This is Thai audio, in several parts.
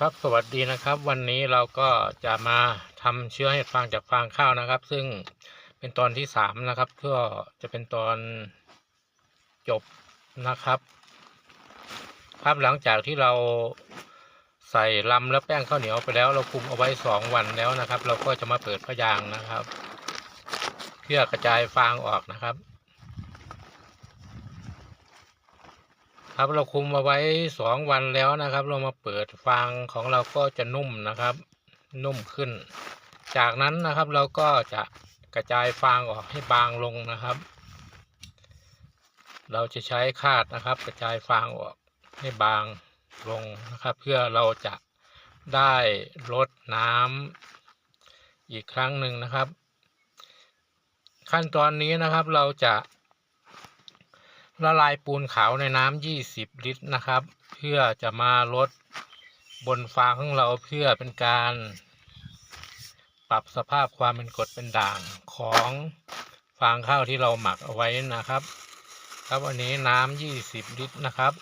ครับสวัสดีนะครับ วันนี้เราก็จะมาทำเชื้อเห็ดฟางจากฟางข้าวนะครับ ซึ่งเป็นตอนที่สามนะครับเพื่อจะเป็นตอนจบนะครับ ครับหลังจากที่เราใส่ลำและแป้งข้าวเหนียวไปแล้ว เราคุมเอาไว้สองวันแล้วนะครับ เราก็จะมาเปิดพยางนะครับ เพื่อกระจายฟางออกนะครับ ครับเราคุมเอาไว้สองวันแล้วนะครับ เรามาเปิดฟางของเราก็จะนุ่มนะครับ นุ่มขึ้น จากนั้นนะครับเราก็จะกระจายฟางออกให้บางลงนะครับ เราจะใช้คาดนะครับ กระจายฟางออกให้บางลงนะครับ เพื่อเราจะได้ลดน้ำอีกครั้งหนึ่งนะครับ ขั้นตอนนี้นะครับเราจะ ละลายปูนขาวในน้ำ20ลิตรนะครับ เพื่อจะมาลดบนฟางของเราเพื่อเป็นการปรับสภาพความเป็นกรดเป็นด่างของฟางข้าวที่เราหมักเอาไว้นะครับ ครับวันนี้น้ำ20 ลิตรนะครับ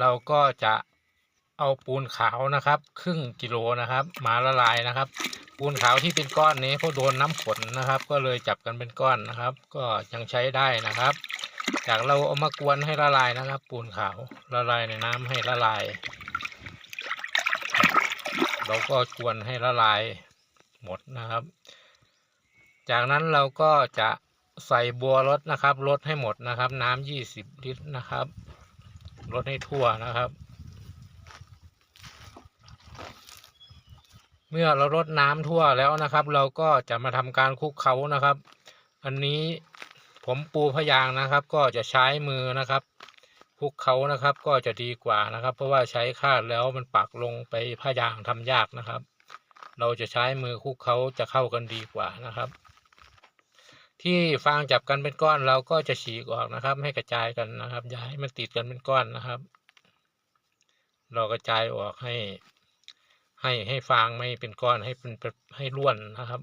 เราก็จะเอาปูนขาวนะครับ ครึ่งกิโลนะครับ มาละลายนะครับ ปูนขาวที่เป็นก้อนนี้เพราะโดนน้ำฝนนะครับ ก็เลยจับกันเป็นก้อนนะครับ ก็ยังใช้ได้นะครับ จากเราเอามากวนให้ละลายนะครับ ปูนขาวละลายในน้ำให้ละลาย เราก็กวนให้ละลายหมดนะครับ จากนั้นเราก็จะใส่บัวรดนะครับรดให้หมดนะครับ น้ำยี่สิบลิตรนะครับรดให้ทั่วนะครับ เมื่อเรารดน้ำทั่วแล้วนะครับ เราก็จะมาทำการคลุกเคล้านะครับ อันนี้ ผมปูพยางนะครับ ก็จะใช้มือนะครับคุกเขานะครับ ก็จะดีกว่านะครับ เพราะว่าใช้คาดแล้วมันปักลงไปพยางค์ทำยากนะครับ เราจะใช้มือคุกเขาจะเข้ากันดีกว่านะครับ ที่ฟางจับกันเป็นก้อนเราก็จะฉีกออกนะครับ ให้กระจายกันนะครับอย่าให้มันติดกันเป็นก้อนนะครับ เรากระจายออกให้ ให้ให้ฟางไม่เป็นก้อนให้เป็นให้ร่วนนะครับ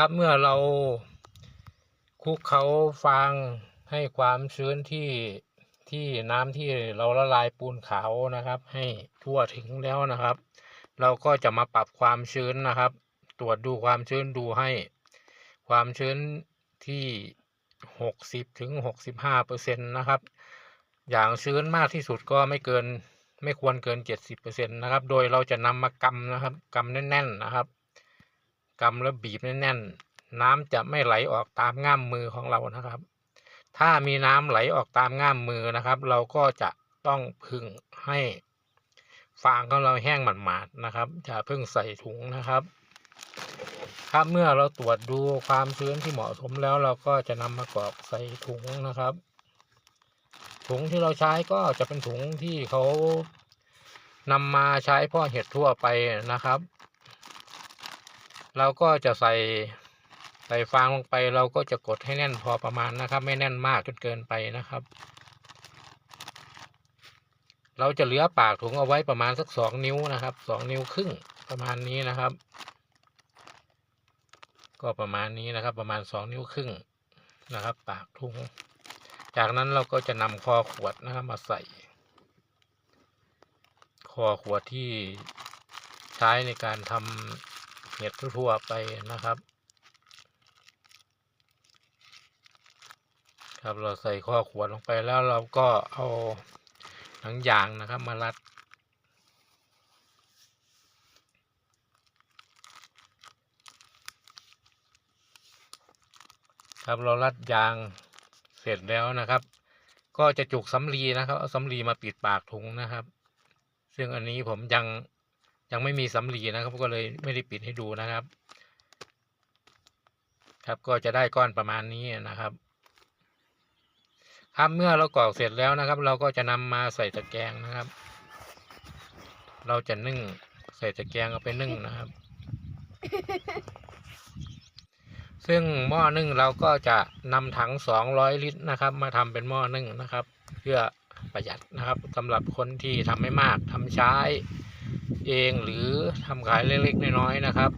ครับเมื่อเราคุกเขาฟางให้ความชื้นที่ที่น้ำที่เราละลายปูนขาวนะครับ ให้ทั่วถึงแล้วนะครับ เราก็จะมาปรับความชื้นนะครับ ตรวจดูความชื้นดูให้ ความชื้นที่หกสิบถึงหกสิบห้าเปอร์เซ็นต์นะครับ อย่างชื้นมากที่สุดก็ไม่เกินไม่ควรเกินเจ็ดสิบเปอร์เซ็นต์นะครับ โดยเราจะนำมากำนะครับกำแน่น ๆนะครับ กำแล้วบีบแน่นๆ น้ำจะไม่ไหลออกตามง่ามมือของเรานะครับ ถ้ามีน้ำไหลออกตามง่ามมือนะครับ เราก็จะต้องพึ่งให้ฟางของเราแห้งหมาดๆนะครับอย่าเพิ่งใส่ถุงนะครับ ครับเมื่อเราตรวจดูความชื้นที่เหมาะสมแล้วเราก็จะนำมากรอกใส่ถุงนะครับ ถุงที่เราใช้ก็จะเป็นถุงที่เขานำมาใช้พ่อเห็ดทั่วไปนะครับ เราก็จะใส่ใส่ฟางลงไป เราก็จะกดให้แน่นพอประมาณนะครับ ไม่แน่นมากจนเกินไปนะครับ เราจะเหลือปากถุงเอาไว้ประมาณสักสองนิ้วนะครับสองนิ้วครึ่งประมาณนี้นะครับ ก็ประมาณนี้นะครับ ประมาณสองนิ้วครึ่งนะครับ ปากถุง จากนั้นเราก็จะนำคอขวดนะครับมาใส่ คอขวดที่ใช้ในการทำ เห็ดทั่วๆไปนะครับ ครับเราใส่ข้อขวดลงไปแล้วเราก็เอาหนังยางนะครับมารัดครับเรารัดยางเสร็จแล้วนะครับ ก็จะจุกสำลีนะครับเอาสำลีมาปิดปากถุงนะครับ ซึ่งอันนี้ผมยัง ยังไม่มีสำลีนะครับ ก็เลยไม่ได้ปิดให้ดูนะครับ ครับก็จะได้ก้อนประมาณนี้นะครับ ครับเมื่อเรากรอกเสร็จแล้วนะครับ เราก็จะนำมาใส่ตะแกรงนะครับ เราจะนึ่งใส่ตะแกรงเอาไปนึ่งนะครับ ซึ่งหม้อนึ่งเราก็จะนำถัง200ลิตรนะครับ มาทำเป็นหม้อนึ่งนะครับ เพื่อประหยัดนะครับสำหรับคนที่ทำไม่มากทำใช้ เองหรือทำขายเล็กๆน้อยๆนะครับ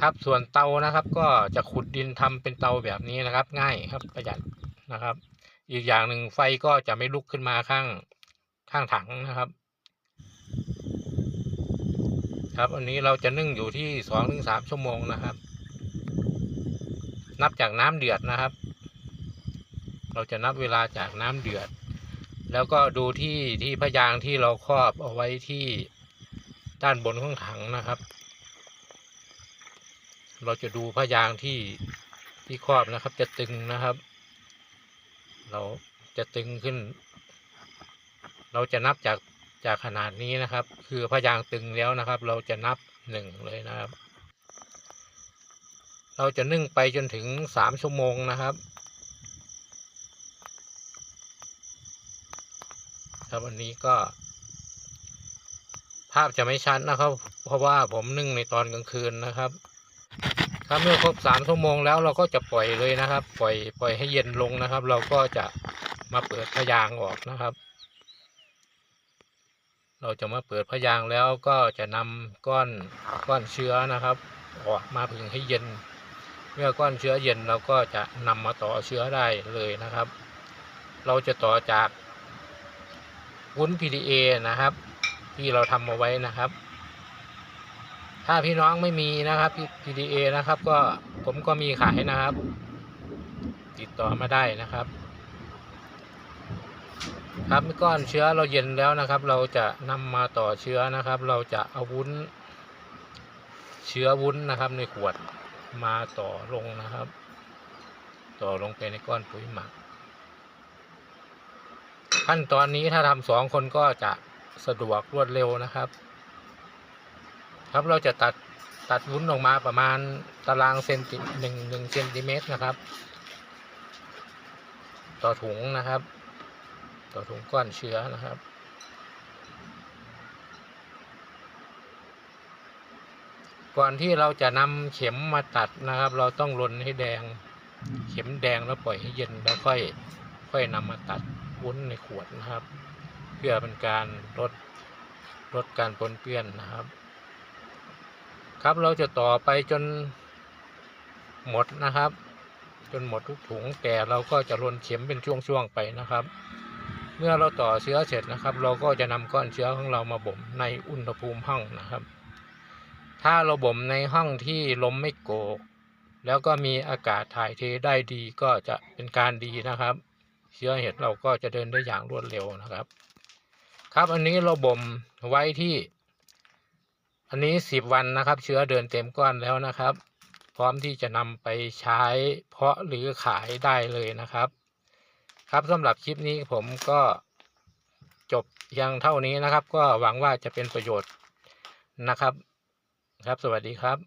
ครับส่วนเตานะครับ ก็จะขุดดินทำเป็นเตาแบบนี้นะครับ ง่ายครับประหยัดนะครับ อีกอย่างหนึ่งไฟก็จะไม่ลุกขึ้นมาข้างข้างถังนะครับ ครับอันนี้เราจะนึ่งอยู่ที่สองถึงสามชั่วโมงนะครับ นับจากน้ำเดือดนะครับ เราจะนับเวลาจากน้ำเดือด แล้วก็ดูที่ที่พยางค์ที่เราครอบเอาไว้ที่ด้านบนของถังนะครับ เราจะดูพยางค์ที่ที่ครอบนะครับ จะตึงนะครับ เราจะตึงขึ้น เราจะนับจากจากขนาดนี้นะครับ คือพยางค์ตึงแล้วนะครับ เราจะนับหนึ่งเลยนะครับ เราจะนึ่งไปจนถึงสามชั่วโมงนะครับ ครับวันนี้ก็ ภาพจะไม่ชัดนะครับ เพราะว่าผมนึ่งในตอนกลางคืนนะครับครับเมื่อครบสามชั่วโมงแล้วเราก็จะปล่อยเลยนะครับ ปล่อยปล่อยให้เย็นลงนะครับ เราก็จะมาเปิดพยางออกนะครับ เราจะมาเปิดพยางแล้วก็จะนำก้อนก้อนเชื้อนะครับ ออกมาผึ่งให้เย็น เมื่อก้อนเชื้อเย็นเราก็จะนำมาต่อเชื้อได้เลยนะครับ เราจะต่อจาก วุ้น PDA นะครับ ที่เราทำเอาไว้นะครับ ถ้าพี่น้องไม่มีนะครับ PDA นะครับ ก็ผมก็มีขายนะครับ ติดต่อมาได้นะครับ ครับเมื่อก้อนเชื้อเราเย็นแล้วนะครับ เราจะนำมาต่อเชื้อนะครับ เราจะเอาวุ้น เชื้อวุ้นนะครับ ในขวดมาต่อลงนะครับ ต่อลงไปในก้อนปุ๋ยหมัก ขั้นตอนนี้ถ้าทำสองคนก็จะสะดวกรวดเร็วนะครับ ครับเราจะตัดตัดวุ้นออกมาประมาณตารางเซนติหนึ่งหนึ่งเซนติเมตรนะครับ ต่อถุงนะครับ ต่อถุงก้อนเชื้อนะครับก่อนที่เราจะนำเข็มมาตัดนะครับ เราต้องรนให้แดง เข็มแดงแล้วปล่อยให้เย็นแล้วค่อย ค่อยนำมาตัด วุ้นในขวดนะครับ เพื่อเป็นการลดลดการปนเปื้อนนะครับ ครับเราจะต่อไปจนหมดนะครับ จนหมดทุกถุงแต่เราก็จะรนเข็มเป็นช่วงๆไปนะครับ เมื่อเราต่อเชื้อเสร็จนะครับ เราก็จะนำก้อนเชื้อของเรามาบ่มในอุณหภูมิห้องนะครับ ถ้าเราบ่มในห้องที่ลมไม่โกกแล้วก็มีอากาศถ่ายเทได้ดีก็จะเป็นการดีนะครับ เชื้อเห็ดเราก็จะเดินได้อย่างรวดเร็วนะครับ ครับอันนี้เราบ่มไว้ที่ อันนี้สิบวันนะครับ เชื้อเดินเต็มก้อนแล้วนะครับ พร้อมที่จะนำไปใช้เพาะหรือขายได้เลยนะครับ ครับสำหรับคลิปนี้ผมก็จบยังเท่านี้นะครับ ก็หวังว่าจะเป็นประโยชน์นะครับ ครับสวัสดีครับ